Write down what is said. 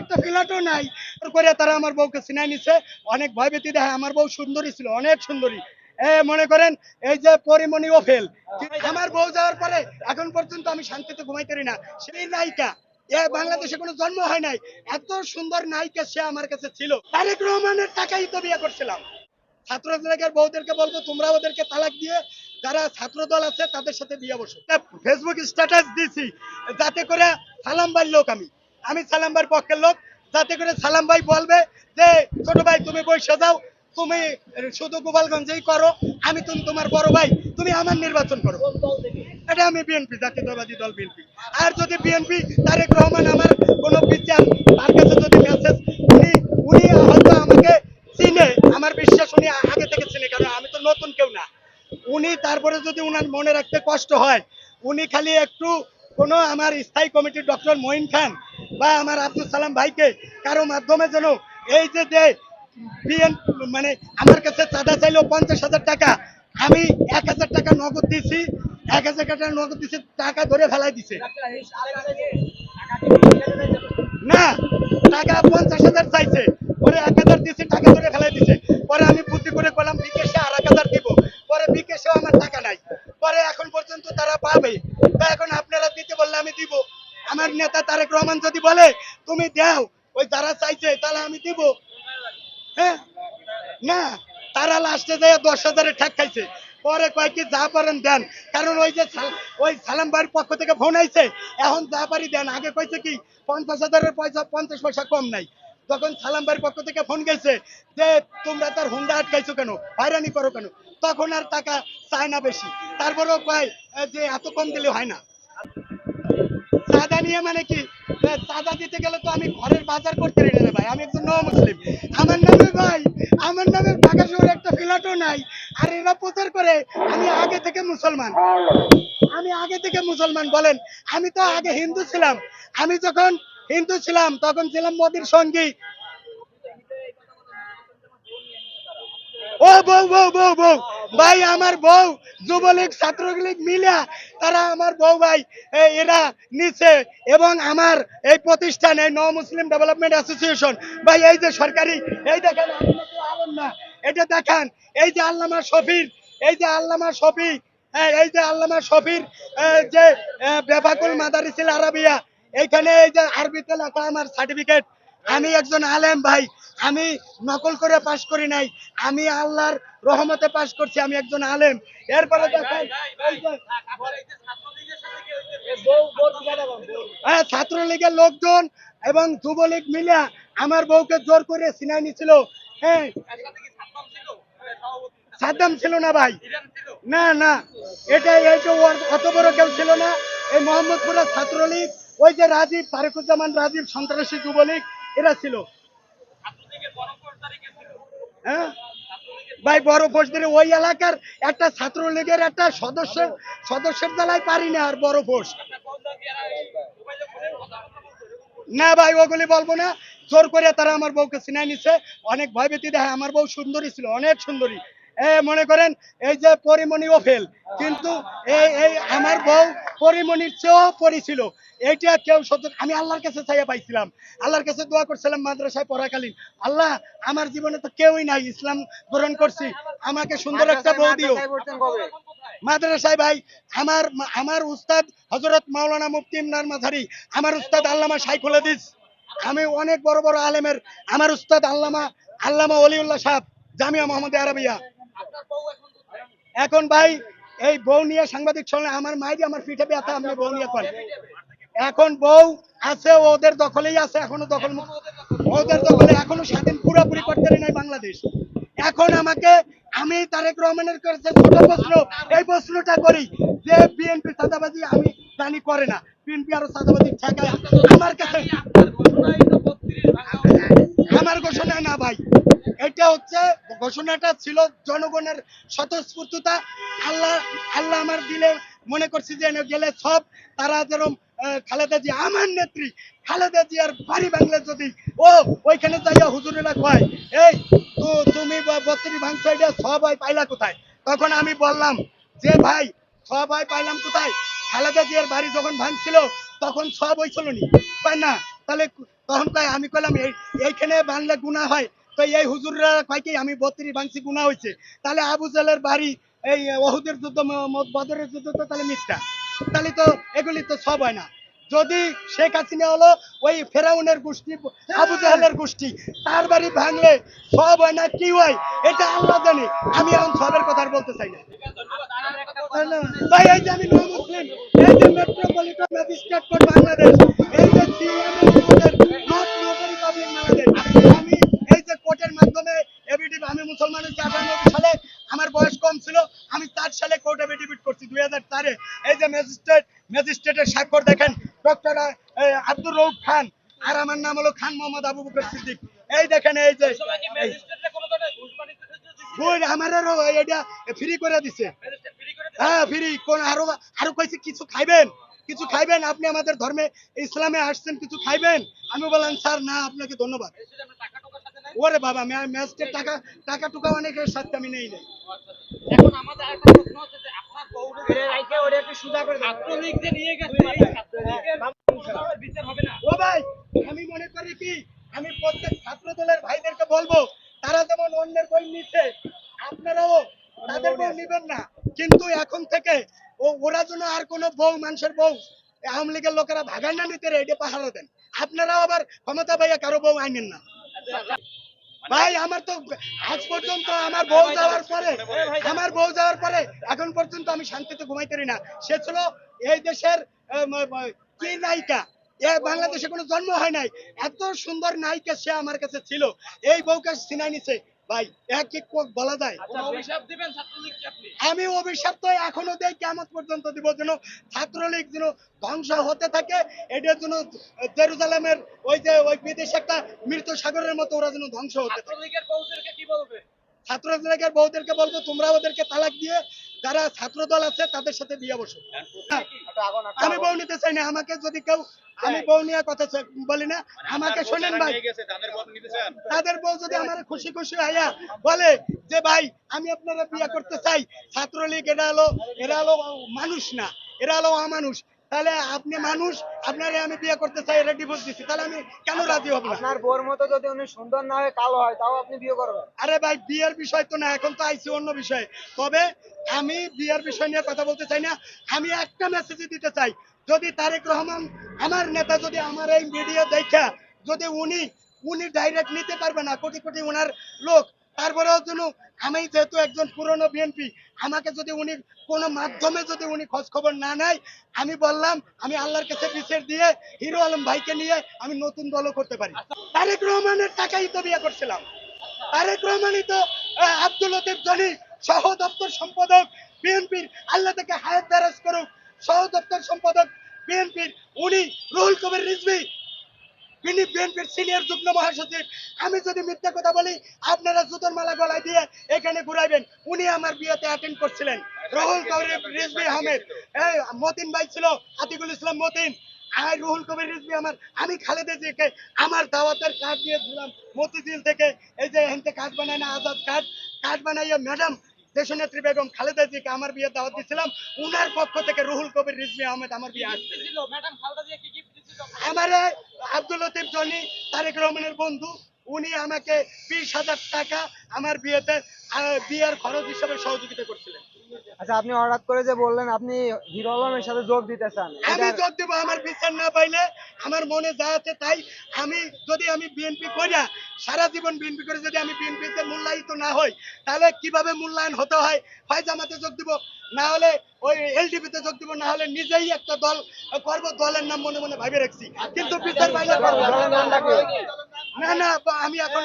একটা নাই। করে তারা আমার বউকে নিছে। অনেক ভয়ভীতি দেখায়। আমার বউ সুন্দরী ছিল, অনেক সুন্দরী। মনে করেন, এই যে পরিমণি ও ফেল আমার বউ যাওয়ার পরে এখন পর্যন্ত আমি শান্তিতে ঘুমাইতে না। সেই নায়িকা বাংলাদেশে কোনো জন্ম হয় নাই। এত সুন্দর নায়িকা সে আমার কাছে ছিল। তারেক রহমানের টাকাই তো বিয়ে করছিলাম। ছাত্র লীগের বউদেরকে বলব, তোমরা ওদেরকে তালাক দিয়ে যারা ছাত্র দল আছে, তাদের সাথে বিয়ে বসো। ফেসবুক স্ট্যাটাস দিছি, যাতে করে সালাম ভাই লোক আমি। আমি সালাম ভাইয়ের পক্ষের লোক, যাতে করে সালাম ভাই বলবে যে, ছোট ভাই, তুমি বৈশা যাও, তুমি শুধু গোপালগঞ্জেই করো, আমি তুমি তোমার বড় ভাই, তুমি আমার নির্বাচন করো। এটা আমি বিএনপি, জাতীয়তাবাদী দল বিএনপি। আর যদি বিএনপি, তারেক রহমান আমার কোন বিচার, তার কাছে যদি মেসেজ উনি উনি হয়তো আমাকে চিনে, আমার বিশ্বাস উনি আগে থেকে চিনে, কারণ আমি তো নতুন কেউ না। উনি তারপরে যদি উনার মনে রাখতে কষ্ট হয়, উনি খালি একটু কোনো আমার স্থায়ী কমিটির ডক্টর মঈন খান বা আমার আব্দুল সালাম ভাইকে কারও মাধ্যমে যেন এই যে যে মানে আমার কাছে চাঁদা চাইলো পঞ্চাশ হাজার টাকা, আমি এক হাজার টাকা নগদ দিছি এক হাজার টাকা নগদ দিছি টাকা ধরে ফেলাই দিছে। না, টাকা পঞ্চাশ হাজার চাইছে, পরে এক হাজার দিছে টাকা ধরে ফেলাই দিছে। পরে আমি বুদ্ধি করে করলাম বিকেশে আর এক হাজার দিব। পরে বিকেশেও আমার টাকা নাই। পরে এখন পর্যন্ত তারা পাবে। তা এখন আপনারা দিতে বললে আমি দিব। আমার নেতা তারেক রহমান যদি বলে, তুমি দাও, ওই যারা চাইছে তাহলে আমি দিব। হ্যাঁ? না, তারা লাস্টে যায় দশ হাজারে ঠেক খাইছে। পরে কয় কি, যা পারেন দেন। কারণ ওই যে ওই সালাম ভাইয়ের পক্ষ থেকে ফোন আইছে, এখন যা পারি দেন। আগে কইছে কি, পঞ্চাশ হাজারের পয়সা, পঞ্চাশ পয়সা কম নাই। তখন সালাম ভাইয়ের পক্ষ থেকে ফোন গেছে যে, তোমরা তার হুন্ডা আটকাইছো কেন? হয়রানি করো কেন? তখন আর টাকা চায় না বেশি। তারপরেও কয় যে এত কম দিলে হয় না। নিয়ে মানে কি চাঁদা দিতে গেলে তো আমি ঘরের বাজার করতে পারি না ভাই, আমি একজন নও মুসলিম আমার নামে ভাই, আমার নামে ঢাকা শহরে একটা ফ্ল্যাটও নাই, আর এরা প্রচার করে আমি আগে থেকে মুসলমান। আমি আগে থেকে মুসলমান, বলেন, আমি তো আগে হিন্দু ছিলাম। আমি যখন হিন্দু ছিলাম, তখন ছিলাম মোদির সঙ্গী। ও বউ বউ বউ বউ ভাই, আমার বউ, যুবলীগ, ছাত্রলীগ মিলা তারা আমার বউ ভাই এরা নিচে এবং আমার এই প্রতিষ্ঠান, এই ন মুসলিম ডেভেলপমেন্ট অ্যাসোসিয়েশন। ভাই, এই যে সরকারি, এই দেখেন না। এটা দেখান, এই যে আল্লামা শফির, এই যে আল্লামা শফি এই যে আল্লামা শফির যে বেফাকুল মাদারিসিল আরাবিয়া, এইখানে এই যে আরবিতে লেখা আমার সার্টিফিকেট। আমি একজন আলেম ভাই আমি নকল করে পাশ করি নাই আমি আল্লাহর রহমতে পাশ করছি আমি একজন আলেম এরপরে দেখেন হ্যাঁ ছাত্রলীগের লোকজন এবং যুবলীগ মিলে আমার বউকে জোর করে সিনাই নিছিল হ্যাঁ সাদ্দাম ছিল না ভাই না না এটা ওর- অত বড় কেউ ছিল না এই মোহাম্মদপুরের ছাত্রলীগ ওই যে রাজীব ফারুকুজ্জামান রাজীব সন্ত্রাসী যুবলীগ এরা ছিল হ্যাঁ? ভাই, বড় ফোর্সদের ওই এলাকার একটা ছাত্রলীগের একটা সদস্য, সদস্যের জ্বালায় পারি না আর বড় ফোর্স না ভাই, ওগুলি বলব না। জোর করে তারা আমার বউকে চিনাই নিছে। অনেক ভয়ভীতি দেখায়। আমার বউ সুন্দরী ছিল, অনেক সুন্দরী। এ, মনে করেন, এই যে পরিমণি ও ফেল কিন্তু এই এই আমার বউ পরিমণির চেয়েও পরি ছিল। এইটা কেউ সত্য আমি আল্লাহর কাছে চাইয়া পাইছিলাম। আল্লাহর কাছে দোয়া করছিলাম মাদ্রাসায় পড়াকালীন। আল্লাহ আমার জীবনে তো কেউই নাই ইসলাম গ্রহণ করছি। আমাকে সুন্দর একটা বউ দিও। মাদ্রাসায় ভাই আমার আমার উস্তাদ হজরত মাওলানা মুফতি ইমরান মাঝারি আমার উস্তাদ আল্লামা শাইখুল হাদিস। আমি অনেক বড় বড় আলেমের আমার উস্তাদ আল্লামা আল্লামা অলিউল্লাহ সাহেব জামিয়া মোহাম্মদ আরবিয়া। এখন ভাই এই বউ নিয়ে সাংবাদিক সম্মেলনে আমার মাইরি আমার পিঠে ব্যথা আপনি বউ নিয়ে করেন। এখন বউ আছে ওদের দখলেই আছে এখনও দখল ওদের দখলে এখনও স্বাধীন পুরোপুরি করতে নাই বাংলাদেশ। এখন আমাকে আমি তারেক রহমানের কাছে ছোট প্রশ্ন এই প্রশ্নটা করি যে বিএনপি চাঁদাবাজি আমি জানি করে না। বিএনপি আরও চাঁদাবাজি ঠেকায়। আমার কাছে আমার ঘোষণা না ভাই। এটা হচ্ছে, ঘোষণাটা ছিল জনগণের স্বতঃস্ফূর্ততা। আল্লাহ আল্লাহ আমার দিলে মনে করছি যে গেলে সব। তারা যেরকম খালেদা জি আমার নেত্রী, খালেদা জি আর বাড়ি বাংলা যদি, ও, ওইখানে যাইয়া হুজুরেরা কয়, এই, তো তুমি বত্রি ভাঙছো, এটা সবাই পাইলা কোথায়? তখন আমি বললাম যে, ভাই, সবাই পাইলাম কোথায়? খালেদা জিয়ার বাড়ি যখন ভাঙছিল, তখন সব হয়েছিল নি না তাহলে তখন কয়, আমি কইলাম, এই, এইখানে বানলে গুণা হয়। তো এই হুজুররা কয় কি, আমি বত্রিশ বাংশি গুণা হয়েছে তাহলে আবু জালের বাড়ি, এই ওহুদের যুদ্ধ বদরের যুদ্ধ তো তাহলে মিথ্যা। তাহলে তো এগুলি তো সব হয় না। যদি শেখ হাসিনা হলো ওই ফেরাউনের গোষ্ঠী আবু জাহালের গোষ্ঠী তার বাড়ি ভাঙলে সব হয় না কি হয়? এটা আমরা জানি। আমি এখন সবের কথা বলতে চাই না। ভাই এই যে আমি মুসলিম এই যে মেট্রোপলিটন ম্যাজিস্ট্রেট বাংলাদেশ এই যে খান মোহাম্মদ আবু বকর সিদ্দিক। এই দেখেন এই যে এই আমারও এটা ফ্রি করে দিছে। হ্যাঁ ফ্রি কোন আরও আরও কইছে কিছু খাইবেন? কিছু খাইবেন? আপনি আমাদের ধর্মে ইসলামে আসছেন কিছু খাইবেন? আমি বললাম স্যার না আপনাকে ধন্যবাদ। ওরে বাবা ম্যাচের টাকা টাকা টুকা অনেকের সাথে আমি নেই নেই। এখন আমাদের প্রশ্ন হচ্ছে যে আপনার বউকে ও ভাই আমি মনে করি কি আমি প্রত্যেক ছাত্র দলের ভাইদেরকে বলব তারা যেমন অন্যের বই নিচ্ছে আপনারাও তাদের নিবেন না। কিন্তু এখন থেকে ও ওরা যেন আর কোনো বউ মানুষের বউ আওয়ামী লীগের লোকেরা ভাগান না নিতে এটা দেন। আপনারাও আবার ক্ষমতা পাইয়া কারও বউ আইনেন না। ভাই আমার তো আজ পর্যন্ত আমার বউ যাওয়ার পরে আমার বউ যাওয়ার পরে এখন পর্যন্ত আমি শান্তিতে ঘুমাইতে পারি না। সে ছিল এই দেশের কি নায়িকা এ বাংলাদেশে কোনো জন্ম হয় নাই। এত সুন্দর নায়িকা সে আমার কাছে ছিল। এই বউকে সিনাই নিছে। ভাই এক এক বলা যায়। আপনি আমি অভিশাপ তো এখনও দেই কেমন পর্যন্ত দিব যেন ছাত্রলীগ যেন ধ্বংস হতে থাকে এটার জন্য জেরুজালেমের ওই যে ওই বিদেশে একটা মৃত সাগরের মতো ওরা যেন ধ্বংস হতে থাকে। ছাত্রলীগের বউদেরকে বলব তোমরা ওদেরকে তালাক দিয়ে যারা ছাত্র দল আছে তাদের সাথে বিয়ে বসো হ্যাঁ, আমি বউ নিতে চাই না আমাকে যদি কেউ আমি বউ নিয়ে কথা বলি না আমাকে শোনেন ভাই। তাদের বউ যদি আমার খুশি খুশি আয়া বলে যে ভাই আমি আপনারা বিয়ে করতে চাই। ছাত্রলীগ এরা হলো এরা হলো মানুষ না এরা হলো অমানুষ। তাহলে আপনি মানুষ আপনারে আমি বিয়ে করতে চাই এটা ডিভোর্স দিচ্ছি তাহলে আমি কেন রাজি হব না? আপনার বোর মতো যদি উনি সুন্দর না হয় কালো হয় তাও আপনি বিয়ে করবেন? আরে ভাই বিয়ের বিষয় তো না এখন তো আইসি অন্য বিষয়ে। তবে আমি বিয়ের বিষয় নিয়ে কথা বলতে চাই না। আমি একটা মেসেজ দিতে চাই। যদি তারেক রহমান আমার নেতা যদি আমার এই ভিডিও দেখা যদি উনি উনি ডাইরেক্ট নিতে পারবে না কোটি কোটি ওনার লোক তারপরেও জন্য আমি যেহেতু একজন পুরনো বিএনপি, আমাকে যদি উনি কোনো মাধ্যমে যদি উনি খোঁজ খবর না নেয়, আমি বললাম, আমি আল্লাহর কাছে বিচার দিয়ে হিরো আলম ভাইকে নিয়ে আমি নতুন দলও করতে পারি। তারেক রহমানের টাকাই তো বিয়ে করছিলাম। তারেক রহমানই তো আব্দুল লতিফ জনি সহ দপ্তর সম্পাদক, বিএনপির আল্লাহ থেকে হায়াত দারাজ করুক, সহ দপ্তর সম্পাদক, বিএনপির উনি রুহুল কবির রিজভি তিনি বিএনপির সিনিয়র যুগ্ম মহাসচিব। আমি যদি মিথ্যা কথা বলি আপনারা জুতোর মালা গলায় দিয়ে এখানে ঘুরাইবেন। উনি আমার বিয়েতে অ্যাটেন্ড করছিলেন। রুহুল কবির রিজভি আহমেদ। এই মতিন ভাই ছিল আতিকুল ইসলাম মতিন। আর রুহুল কবির রিজভি আমার। আমি খালেদা আমার দাওয়াতের কার্ড দিয়েছিলাম মতিঝিল থেকে এই যে এখানতে কার্ড বানায় না আজাদ কার্ড কার্ড বানাইয়া ম্যাডাম দেশনেত্রী বেগম খালেদা জিকে আমার বিয়ে দাওয়াত দিয়েছিলাম উনার পক্ষ থেকে রুহুল কবির রিজভি আহমেদ আমার বিয়ে আসছে। ছিল ম্যাডাম খালদা জিয়া কি গিফট দিছিল? আমারে আব্দুল লতিফ জনি, তারেক রহমানের বন্ধু। উনি আমাকে বিশ হাজার টাকা আমার বিয়েতে বিয়ের খরচ হিসেবে সহযোগিতা করছিলেন। আচ্ছা আপনি হঠাৎ করে যে বললেন আপনি হিরো আলমের সাথে যোগ দিতে চান আমি যোগ দেবো আমার বিচার না পাইলে আমার মনে যা আছে তাই আমি যদি আমি বিএনপি করিয়া সারা জীবন বিএনপি করে যদি আমি বিএনপিতে মূল্যায়িত না হই তাহলে কীভাবে মূল্যায়ন হতে হয়? হয় জামাতে যোগ দিব না হলে ওই এলডিপিতে যোগ দিব না হলে নিজেই একটা দল করব দলের নাম মনে মনে ভাবে রাখছি। কিন্তু বিচার পাইলে? না না আমি এখন